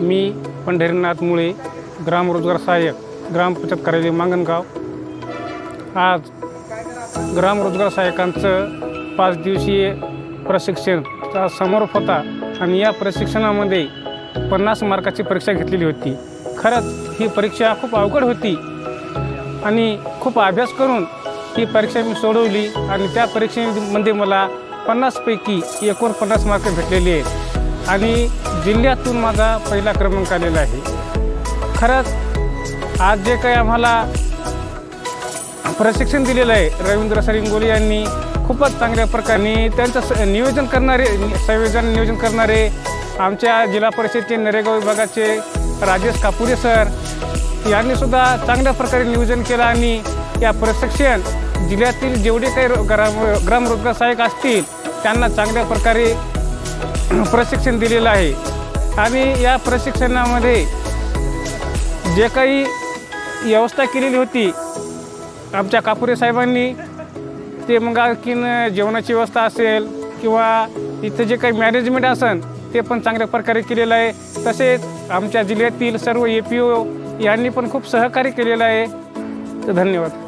मी पंढरीनाथ मुळे ग्रामरोजगार सहाय्यक ग्रामपंचायत कार्यालय मांगणगाव. आज ग्रामरोजगार सहाय्यकांचं पाच दिवसीय प्रशिक्षण समारोप होता आणि या प्रशिक्षणामध्ये पन्नास मार्काची परीक्षा घेतलेली होती. खरंच ही परीक्षा खूप अवघड होती आणि खूप अभ्यास करून ही परीक्षा मी सोडवली आणि त्या परीक्षेमध्ये मला पन्नासपैकी एकोणपन्नास मार्क भेटलेले आहेत. आणि जिल्ह्यातून माझा पहिला क्रमांक आलेला आहे. खरंच आज जे काही आम्हाला प्रशिक्षण दिलेलं आहे रवींद्र सरिंगोली यांनी खूपच चांगल्या प्रकारे त्यांचं स नियोजन करणारे संयोजन नियोजन करणारे आमच्या जिल्हा परिषदचे नरेगाव विभागाचे राजेश कापुरे सर यांनीसुद्धा चांगल्या प्रकारे नियोजन केलं आणि या प्रशिक्षण जिल्ह्यातील जेवढे काही ग्राम ग्रामरोजगार सहाय्यक असतील त्यांना चांगल्या प्रकारे प्रशिक्षण दिलेलं आहे. आणि या प्रशिक्षणामध्ये जे काही व्यवस्था केलेली होती आमच्या कापुरे साहेबांनी ते मग आणखीन जेवणाची व्यवस्था असेल किंवा इथं जे काही मॅनेजमेंट असेल ते पण चांगल्या प्रकारे केलेलं आहे. तसेच आमच्या जिल्ह्यातील सर्व ए पी ओ यांनी पण खूप सहकार्य केलेलं आहे. तर धन्यवाद.